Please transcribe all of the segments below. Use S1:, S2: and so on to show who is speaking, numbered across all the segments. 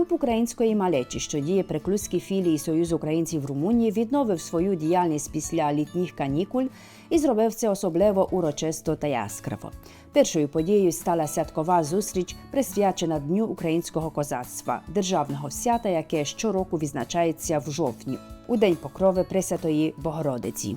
S1: Клуб української малечі, що діє при Клузькій філії Союзу українців Румунії, відновив свою діяльність після літніх канікул і зробив це особливо урочисто та яскраво. Першою подією стала святкова зустріч, присвячена Дню українського козацтва, державного свята, яке щороку відзначається в жовтні, у день покрови Пресвятої Богородиці.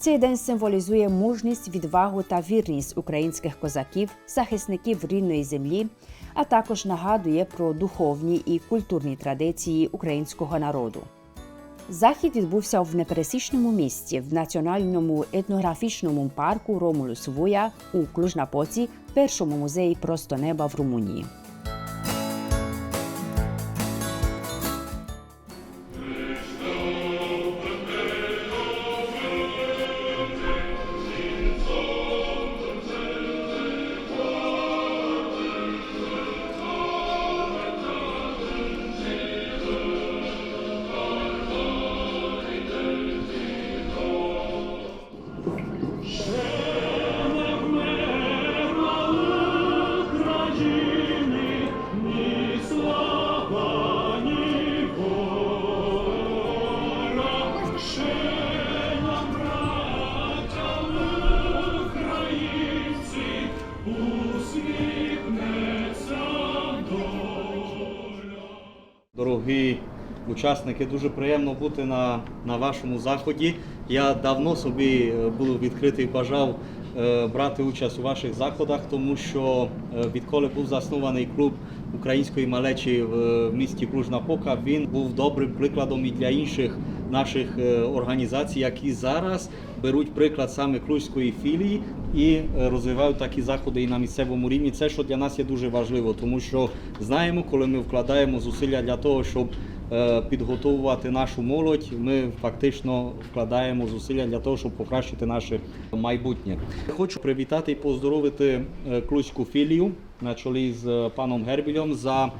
S1: Цей день символізує мужність, відвагу та вірність українських козаків, захисників рідної землі, а також нагадує про духовні і культурні традиції українського народу. Захід відбувся в непересічному місті в національному етнографічному парку Ромулус Вуя у Клуж-Напоці, першому музеї просто неба в Румунії.
S2: Дорогі учасники, дуже приємно бути на, на вашому заході. Я давно собі е, був відкритий, бажав е, брати участь у ваших заходах, тому що е, відколи був заснований клуб української малечі в місті Клуж-Напока, він був добрим прикладом і для інших наших організацій, які зараз беруть приклад саме Клужської філії і е, розвивають такі заходи і на місцевому рівні. Це що для нас є дуже важливо, тому що знаємо, коли ми вкладаємо зусилля для того, щоб е, підготовувати нашу молодь, ми фактично вкладаємо зусилля для того, щоб покращити наше майбутнє. Хочу привітати і поздоровити е, Клуську філію на чолі з паном Гербілем за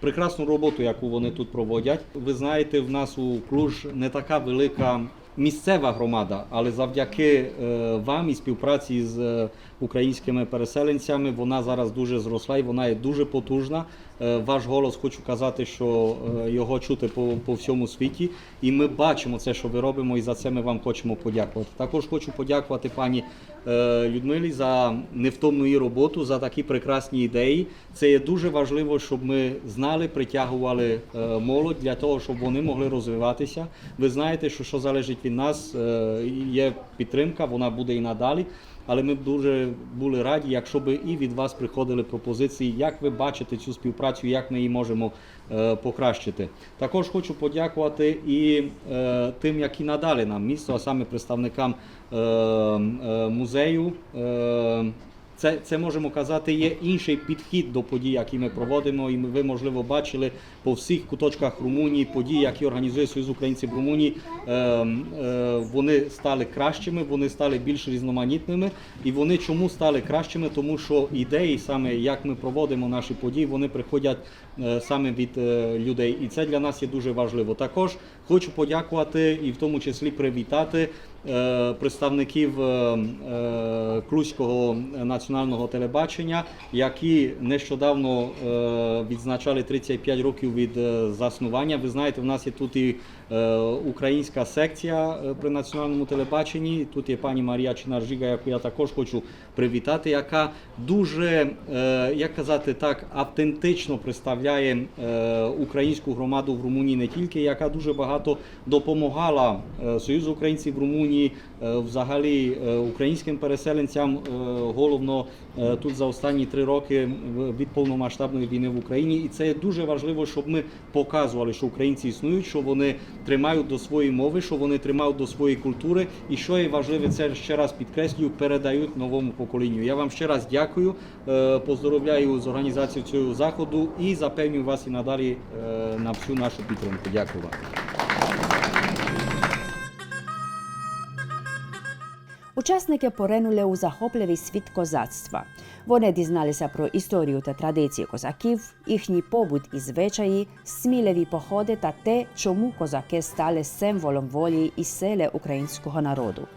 S2: прекрасну роботу, яку вони тут проводять. Ви знаєте, в нас у Клуж не така велика. Місцева громада, але завдяки е, вам і співпраці з е, українськими переселенцями вона зараз дуже зросла і вона є дуже потужна. Е, ваш голос хочу казати, що е, його чути по, по всьому світі. І ми бачимо це, що ви робимо, і за це ми вам хочемо подякувати. Також хочу подякувати пані е, Людмилі за невтомну її роботу, за такі прекрасні ідеї. Це є дуже важливо, щоб ми знали, притягували молодь для того, щоб вони могли розвиватися. Ви знаєте, що що залежить від нас, є підтримка, вона буде і надалі. Але ми б дуже були раді, якщо б і від вас приходили пропозиції, як ви бачите цю співпрацю, як ми її можемо е, покращити. Також хочу подякувати і е, тим, які надали нам місто, а саме представникам е, музею. Це, це можемо казати, є інший підхід до подій, які ми проводимо, і ви, можливо, бачили по всіх куточках Румунії події, які організує Союз українців Румунії. Е, е, вони стали кращими, вони стали більш різноманітними. І вони чому стали кращими? Тому що ідеї, саме як ми проводимо наші події, вони приходять е, саме від е, людей. І це для нас є дуже важливо. Також хочу подякувати і в тому числі привітати представників е, е, національного телебачення, які нещодавно е, відзначали 35 років від е, заснування. Ви знаєте, в нас є тут і е, українська секція е, при національному телебаченні. Тут є пані Марія Чинаржіга, яку я також хочу привітати, яка дуже, е, як казати так, автентично представляє е, українську громаду в Румунії не тільки, яка дуже багато допомагала е, Союзу українців в Румунії, е, взагалі е, українським переселенцям, е, головно тут за останні три роки від повномасштабної війни в Україні. І це дуже важливо, щоб ми показували, що українці існують, що вони тримають до своєї мови, що вони тримають до своєї культури. І що є важливе, це ще раз підкреслюю, передають новому поколінню. Я вам ще раз дякую, поздоровляю з організацією цього заходу і запевнюю вас і надалі на всю нашу підтримку. Дякую вам.
S1: Учасники поринули у захопливий світ козацтва. Вони дізналися про історію та традиції козаків, їхній побут і звичаї, сміливі походи та те, чому козаки стали символом волі і сили українського народу.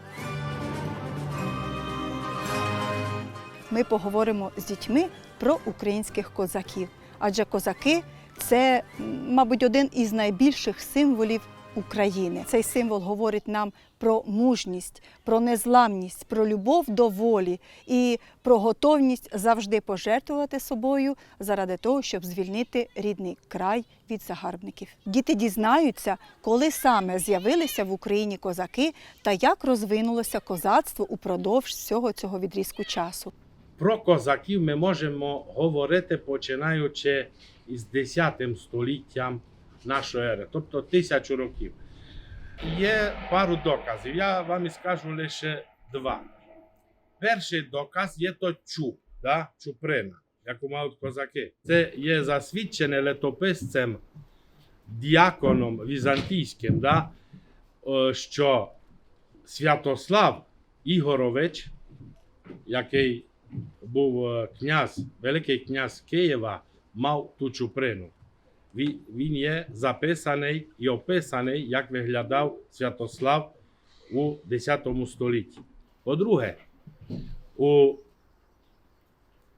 S3: Ми поговоримо з дітьми про українських козаків. адже козаки це, мабуть, один із найбільших символів України. Цей символ говорить нам про мужність, про незламність, про любов до волі і про готовність завжди пожертвувати собою заради того, щоб звільнити рідний край від загарбників. Діти дізнаються, коли саме з'явилися в Україні козаки та як розвинулося козацтво упродовж всього цього відрізку часу.
S4: Про козаків ми можемо говорити починаючи із 10 століттям нашої ери, тобто тисячу років. Є пару доказів. Я вам і скажу лише два. Перший доказ є то чуб, да? чуприна, яку мають козаки. Це є засвідчене летописцем діаконом візантійським, да? що Святослав Ігорович, який був е, князь, великий князь Києва, мав ту чуприну. Він, є записаний і описаний, як виглядав Святослав у 10 столітті. По-друге, у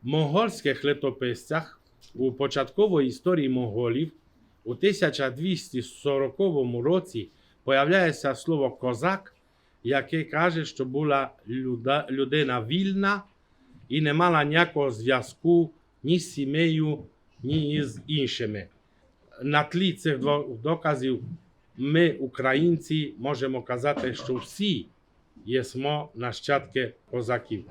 S4: монгольських летописцях у початковій історії монголів у 1240 році появляється слово козак, яке каже, що була людина вільна і не мала ніякого зв'язку ні з сім'єю, ні з іншими. На тлі цих двох доказів ми, українці, можемо казати, що всі єсмо нащадки козаків.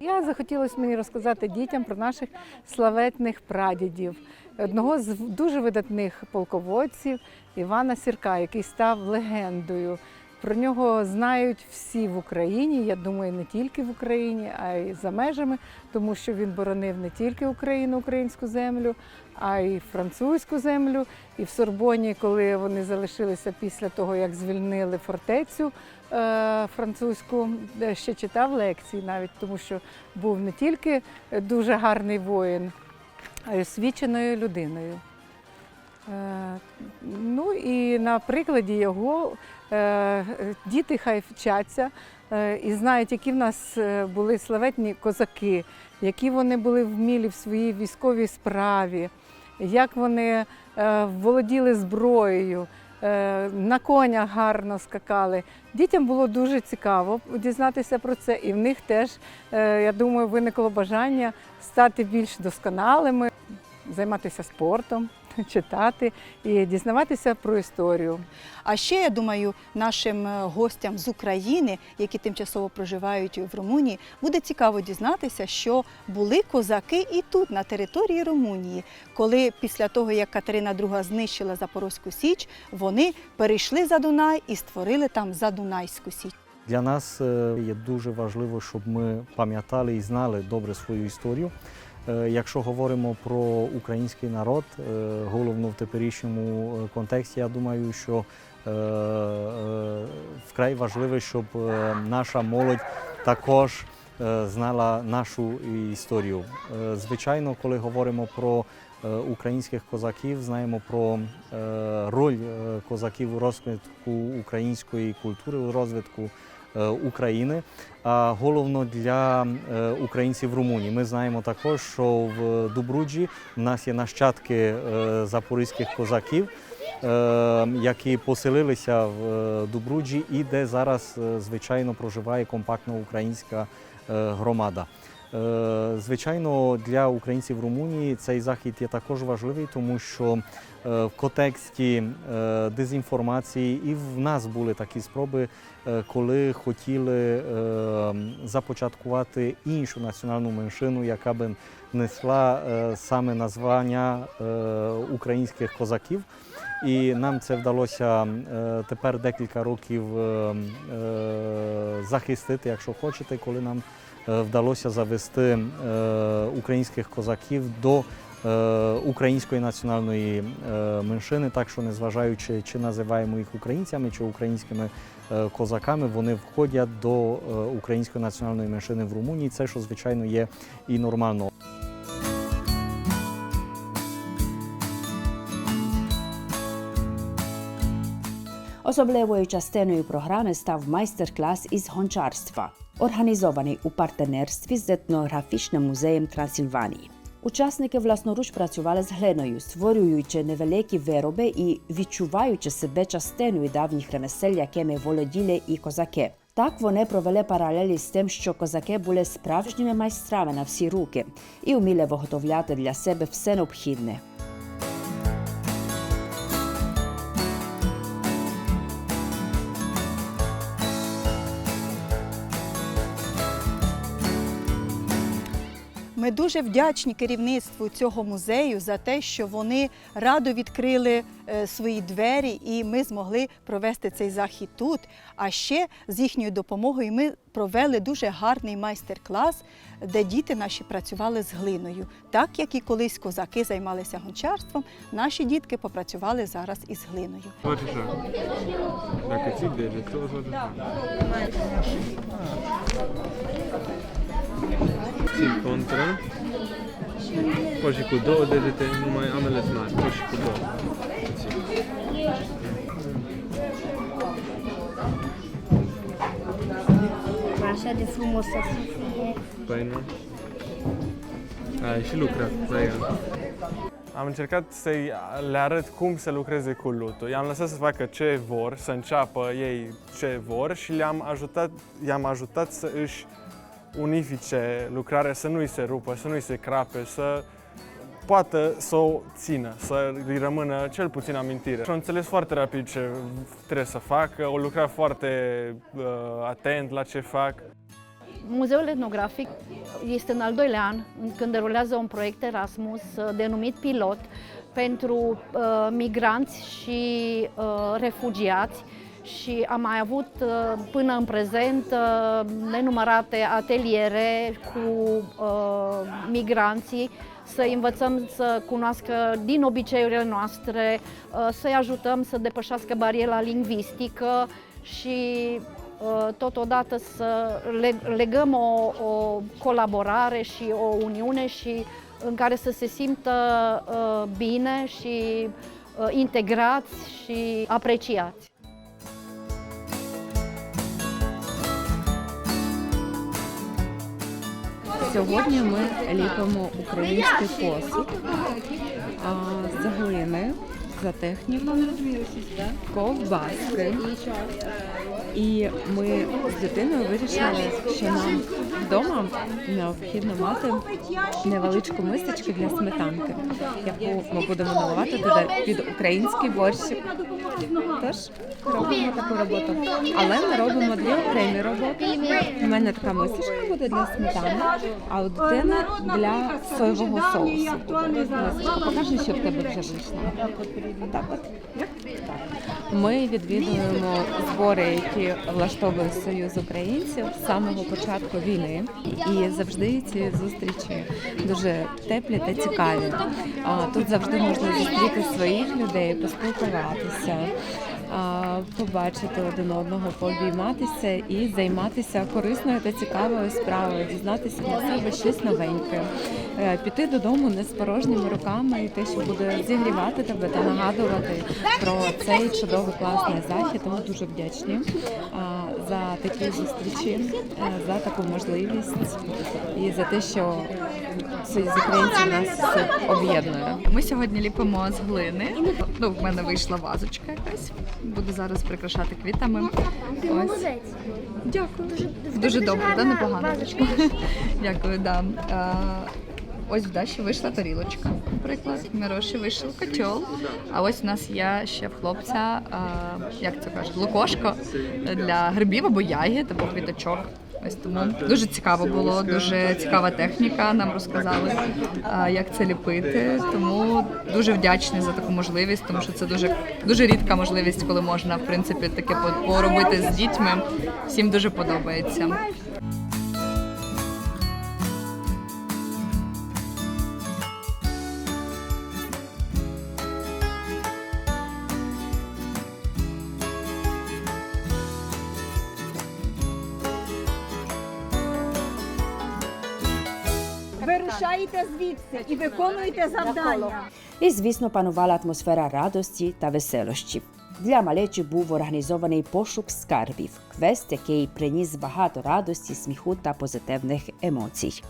S5: Я захотілося мені розказати дітям про наших славетних прадідів, одного з дуже видатних полководців Івана Сірка, який став легендою. Про нього знають всі в Україні. Я думаю, не тільки в Україні, а й за межами, тому що він боронив не тільки Україну, українську землю, а й французьку землю. І в Сорбоні, коли вони залишилися після того, як звільнили фортецю е, французьку, ще читав лекції навіть, тому що був не тільки дуже гарний воїн, а й освіченою людиною. Е, Ну і на прикладі його е, діти хай вчаться е, і знають, які в нас були славетні козаки, які вони були вмілі в своїй військовій справі, як вони володіли зброєю, на конях гарно скакали. Дітям було дуже цікаво дізнатися про це, і в них теж, я думаю, виникло бажання стати більш досконалими, займатися спортом, читати і дізнаватися про історію.
S3: А ще я думаю, нашим е, гостям з України, які тимчасово проживають в Румунії, буде цікаво дізнатися, що були козаки і тут, на території Румунії, коли після того, як Катерина II знищила Запорозьку Січ, вони перейшли за Дунай і створили там Задунайську Січ.
S2: Для нас е, є дуже важливо, щоб ми пам'ятали і знали добре свою історію. Е, Якщо говоримо про український народ, е, головно в теперішньому е, контексті, я думаю, що вкрай важливо, щоб наша молодь також знала нашу історію. Звичайно, коли говоримо про українських козаків, знаємо про роль козаків у розвитку української культури, у розвитку України. Головно для е, українців в Румунії. Ми знаємо також, що в Дубруджі в нас є нащадки е, запорізьких козаків, е, які поселилися в Дубруджі і де зараз, звичайно, проживає компактна українська громада. Е, Звичайно, для українців в Румунії цей захід є також важливий, тому що е, в контексті е, дезінформації і в нас були такі спроби, коли хотіли започаткувати іншу національну меншину, яка би несла саме названня українських козаків. І нам це вдалося тепер декілька років захистити, якщо хочете, коли нам вдалося завести е, українських козаків до е, української національної е, меншини, так що незважаючи, чи називаємо їх українцями, чи українськими е, козаками, вони входять до е, української національної меншини в Румунії. Це що звичайно є і нормально.
S1: Особливою частиною програми став майстер-клас із гончарства, організований у партнерстві з етнографічним музеєм Трансильванії. Учасники власноруч працювали з глиною, створюючи невеликі вироби і відчуваючи себе частиною давніх ремесель, якими володіли і козаки. Так вони провели паралелі з тим, що козаки були справжніми майстрами на всі руки і вміли виготовляти для себе все необхідне.
S3: Ми дуже вдячні керівництву цього музею за те, що вони радо відкрили е, свої двері, і ми змогли провести цей захід тут. А ще з їхньою допомогою ми провели дуже гарний майстер-клас, де діти наші працювали з глиною. Так як і колись козаки займалися гончарством, наші дітки попрацювали зараз із глиною.
S6: Смотри, puțin contra. Poți și cu două degete, numai ambele sunt mari, poți și cu două. Puțin.
S7: Așa de frumos să fie.
S6: Păi nu. Ai și lucrat la el. Am încercat să le arăt cum să lucreze cu lutul. I-am lăsat să facă ce vor, să înceapă ei ce vor și le-am ajutat, i-am ajutat să își unifice lucrarea, să nu-i se rupă, să nu-i se crape, să poată să o țină, să îi rămână cel puțin amintire. Și au înțeles foarte rapid ce trebuie să facă, au lucrat foarte uh, atent la ce fac.
S8: Muzeul etnografic este în al doilea an când derulează un proiect Erasmus uh, denumit Pilot pentru uh, migranți și uh, refugiați și am mai avut uh, până în prezent uh, nenumărate ateliere cu uh, migranții să învățăm să cunoască din obiceiurile noastre, uh, să-i ajutăm să depășească bariera lingvistică și uh, totodată să le- legăm o, o colaborare și o uniune și în care să se simtă uh, bine și uh, integrați și apreciați.
S9: Сьогодні ми ліпимо український посуд з глини за технікою, ковбаски. І ми з дитиною вирішили, що нам вдома необхідно мати невеличку мисочку для сметанки, яку ми будемо наливати туди під український борщик. Тож робимо таку роботу. Але ми робимо дві окремі роботи. У мене така мисочка буде для сметани, а у дитини для соєвого соусу. Покажи, що в тебе вже вийшло. Ми відвідуємо збори, які влаштовує Союз українців з самого початку війни. І завжди ці зустрічі дуже теплі та цікаві. Тут завжди можна зустріти своїх людей, поспілкуватися. Побачити один одного, пообійматися і займатися корисною та цікавою справою, дізнатися для себе щось новеньке, Е, піти додому не з порожніми руками, і те, що буде зігрівати тебе та нагадувати про цей чудовий класний захід. Ми дуже вдячні за такі зустрічі, е, за таку можливість і за те, що Союз українців нас об'єднує.
S10: Ми сьогодні ліпимо з глини. Ну, в мене вийшла вазочка якась. Буду зараз прикрашати квітами.
S7: Ти молодець.
S10: Дякую.
S7: Дуже,
S10: Дуже добре, да, непогано.
S7: вазочка.
S10: Дякую, да. А, ось в Даші вийшла тарілочка, наприклад. В Мироші вийшов котел. А ось у нас є ще в хлопця, а, як це кажуть, лукошко для грибів або ягід, або квіточок. Ось тому дуже цікаво було, дуже цікава техніка. Нам розказали, як це ліпити. Тому дуже вдячні за таку можливість, тому що це дуже дуже рідка можливість, коли можна в принципі таке поробити з дітьми. Всім дуже подобається.
S3: Вирушаєте звідси і виконуєте завдання.
S1: І, звісно, панувала атмосфера радості та веселощів. Для малечі був організований пошук скарбів, квест, який приніс багато радості, сміху та позитивних емоцій.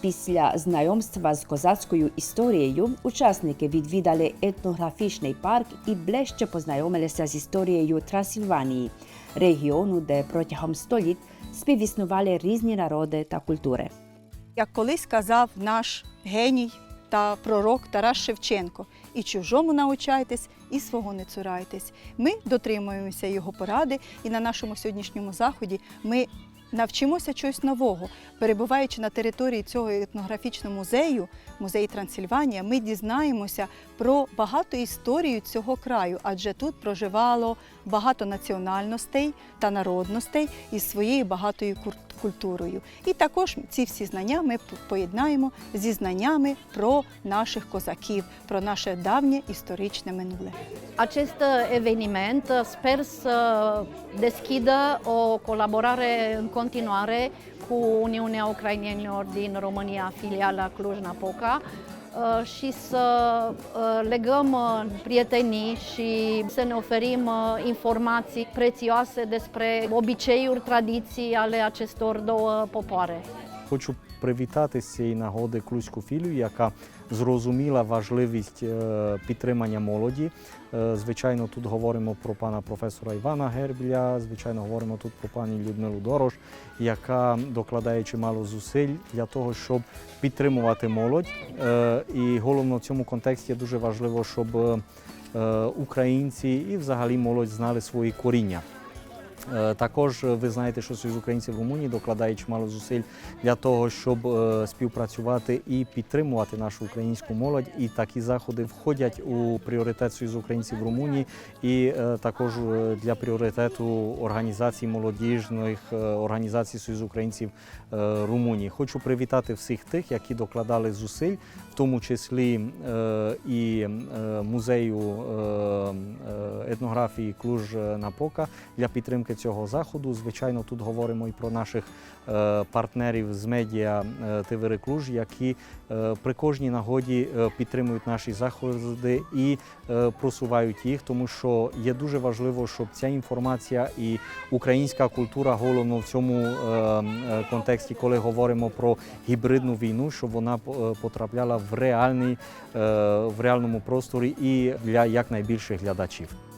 S1: Після знайомства з козацькою історією учасники відвідали етнографічний парк і ближче познайомилися з історією Трансильванії, регіону, де протягом століть співіснували різні народи та культури.
S3: Як колись казав наш геній та пророк Тарас Шевченко, і чужому научайтесь, і свого не цурайтесь. Ми дотримуємося його поради, і на нашому сьогоднішньому заході ми навчимося чогось нового. Перебуваючи на території цього етнографічного музею, музей Трансильванія, ми дізнаємося про багату історію цього краю, адже тут проживало багато національностей та народностей із своєю багатою культурою. І також ці всі знання ми поєднаємо зі знаннями про наших козаків, про наше давнє історичне минуле.
S8: Eveniment uh, sper să deschidă o colaborare continuare cu Uniunea Ucrainienilor din România, filiala Cluj-Napoca, uh, și să uh, legăm uh, prietenii și să ne oferim uh, informații prețioase despre obiceiuri, tradiții ale acestor două popoare.
S2: Хочу Привітати з цієї нагоди Клузьку філію, яка зрозуміла важливість е, підтримання молоді. Е, Звичайно, тут говоримо про пана професора Івана Гербля, звичайно, говоримо тут про пані Людмилу Дорош, яка докладає чимало зусиль для того, щоб підтримувати молодь. Е, І головно в цьому контексті дуже важливо, щоб українці і взагалі молодь знали свої коріння. Е, Також ви знаєте, що Союз українців Румунії докладає чимало зусиль для того, щоб е, співпрацювати і підтримувати нашу українську молодь. І такі заходи входять у пріоритет Союзу українців Румунії і е, також для пріоритету організацій молодіжних організацій Союзу українців Румунії. Хочу привітати всіх тих, які докладали зусиль, в тому числі і музею етнографії Клуж Напока для підтримки цього заходу. Звичайно, тут говоримо і про наших е, партнерів з медіа е, ТВР Клуж, які е, при кожній нагоді підтримують наші заходи і просувають їх, тому що є дуже важливо, щоб ця інформація і українська культура головно в цьому контексті, коли говоримо про гібридну війну, щоб вона потрапляла в реальний в реальному просторі і для якнайбільших глядачів.